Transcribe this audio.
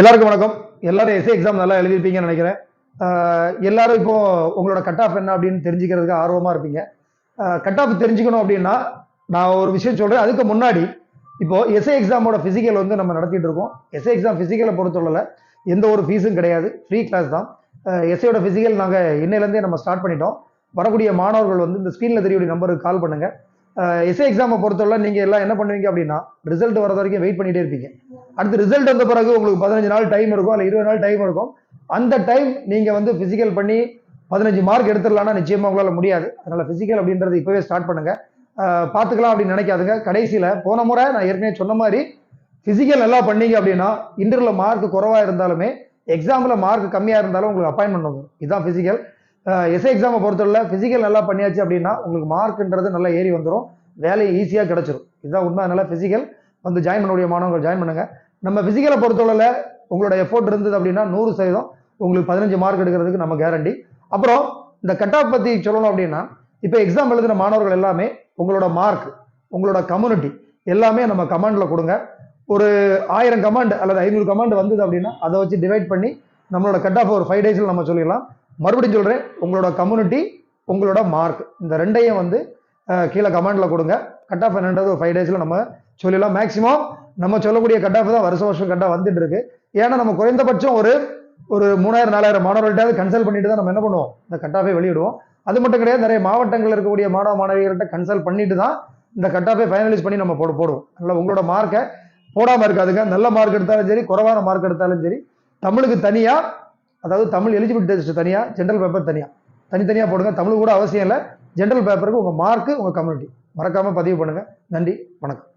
எல்லாருக்கும் வணக்கம். எல்லாரும் எஸ்ஏ எக்ஸாம் நல்லா எழுதிருப்பீங்கன்னு நினைக்கிறேன். எல்லாரும் இப்போ உங்களோட கட் ஆஃப் என்ன அப்படின்னு தெரிஞ்சுக்கிறதுக்கு ஆர்வமா இருப்பீங்க. கட் ஆஃப் தெரிஞ்சுக்கணும் அப்படின்னா நான் ஒரு விஷயம் சொல்றேன். அதுக்கு முன்னாடி இப்போ எஸ்ஏ எக்ஸாமோட பிசிக்கல் வந்து நம்ம நடத்திட்டு இருக்கோம். எஸ்ஏ எக்ஸாம் பிசிக்கலை பொறுத்தவரை எந்த ஒரு ஃபீஸும் கிடையாது. ஃப்ரீ கிளாஸ் தான். எஸ்ஏயோட பிசிக்கல் நாங்கள் இன்னையிலேருந்தே நம்ம ஸ்டார்ட் பண்ணிட்டோம். வரக்கூடிய மாணவர்கள் வந்து இந்த ஸ்க்ரீனில் தெரியக்கூடிய நம்பருக்கு கால் பண்ணுங்கள் எஸ்ஏ எக்ஸாமை பொறுத்தவரை நீங்கள் எல்லாம் என்ன பண்ணுவீங்க அப்படின்னா ரிசல்ட் வரது வரைக்கும் வெயிட் பண்ணிகிட்டே இருப்பீங்க. அடுத்து ரிசல்ட் வந்த பிறகு உங்களுக்கு பதினஞ்சு நாள் டைம் இருக்கும் இல்லை இருபது நாள் டைம் இருக்கும். அந்த டைம் நீங்கள் வந்து ஃபிசிக்கல் பண்ணி பதினஞ்சு மார்க் எடுத்துடலாம்னா நிச்சயமாக உங்களால் முடியாது. அதனால் ஃபிசிக்கல் அப்படின்றது இப்போவே ஸ்டார்ட் பண்ணுங்கள் பார்த்துக்கலாம் அப்படின்னு நினைக்காதுங்க. கடைசியில் போன முறை நான் ஏற்கனவே சொன்ன மாதிரி ஃபிசிக்கல் நல்லா பண்ணீங்க அப்படின்னா இன்டர்வில் மார்க் குறவாக இருந்தாலுமே எக்ஸாமில் மார்க் கம்மியாக இருந்தாலும் உங்களுக்கு அப்பாயின்மெண்ட் வந்துடும் இதுதான் ஃபிசிக்கல் எஸ்ஐ எக்ஸாமை பொறுத்தவரை ஃபிசிக்கல் நல்லா பண்ணியாச்சு அப்படின்னா உங்களுக்கு மார்க்ன்றது நல்லா ஏறி வந்துடும் வேலையை ஈஸியாக கிடச்சிரும். இதுதான் உண்மை. அதனால் ஃபிசிக்கல் வந்து ஜாயின் பண்ணக்கூடிய மாணவர்கள் ஜாயின் பண்ணுங்கள் நம்ம ஃபிசிக்கலை பொறுத்தவரையில் உங்களோட எஃபோர்ட் இருந்தது அப்படின்னா நூறு சதவீதம் உங்களுக்கு பதினஞ்சு மார்க் எடுக்கிறதுக்கு நம்ம கேரண்டி அப்புறம் இந்த கட் ஆஃப் பற்றி சொல்லணும் அப்படின்னா இப்போ எக்ஸாம் எழுதின மாணவர்கள் எல்லாமே உங்களோட மார்க் உங்களோட கம்யூனிட்டி எல்லாமே நம்ம கமாண்டில் கொடுங்க. ஒரு ஆயிரம் கமாண்ட் அல்லது ஐநூறு கமாண்ட் வந்தது அப்படின்னா அதை வச்சு டிவைட் பண்ணி நம்மளோட கட் ஆஃப் ஒரு ஃபைவ் டேஸில் நம்ம சொல்லிடலாம். மறுபடியும் சொல்கிறேன் உங்களோட கம்யூனிட்டி உங்களோட மார்க் இந்த ரெண்டையும் வந்து கீழே கமெண்டில் கொடுங்க. கட் ஆஃப் என்னன்றது ஒரு ஃபைவ் டேஸில் நம்ம சொல்லிடலாம். மேக்ஸிமம் நம்ம சொல்லக்கூடிய கட் ஆஃப் தான் வருஷம் வருஷம் கட் வந்துட்டு இருக்கு. ஏன்னா நம்ம குறைந்தபட்சம் ஒரு ஒரு மூணாயிரம் நாலாயிரம் மாணவர்கள்ட்டாவது கன்சல்ட் பண்ணிட்டு தான் நம்ம என்ன பண்ணுவோம்? இந்த கட் ஆஃபே வெளியிடுவோம். அது மட்டும் கிடையாது நிறைய மாவட்டங்களில் இருக்கக்கூடிய மாணவ மாணவிகள்கிட்ட கன்சல்ட் பண்ணிட்டு தான் இந்த கட் ஆஃபை ஃபைனலைஸ் பண்ணி நம்ம போட போடுவோம். அதனால் உங்களோட மார்க்கை போடாமல் இருக்காதுங்க. நல்ல மார்க் எடுத்தாலும் சரி குறைவான மார்க் எடுத்தாலும் சரி தமிழுக்கு தனியாக அதாவது தமிழ் எலிஜிபிலிட்டி டெஸ்ட் தனியாக ஜென்ரல் பேப்பர் தனியாக தனித்தனியாக போடுங்க. தமிழ் கூட அவசியம் இல்லை. ஜென்ரல் பேப்பருக்கு உங்கள் மார்க்கு உங்கள் கம்யூனிட்டி மறக்காமல் பதிவு பண்ணுங்கள் நன்றி. வணக்கம்.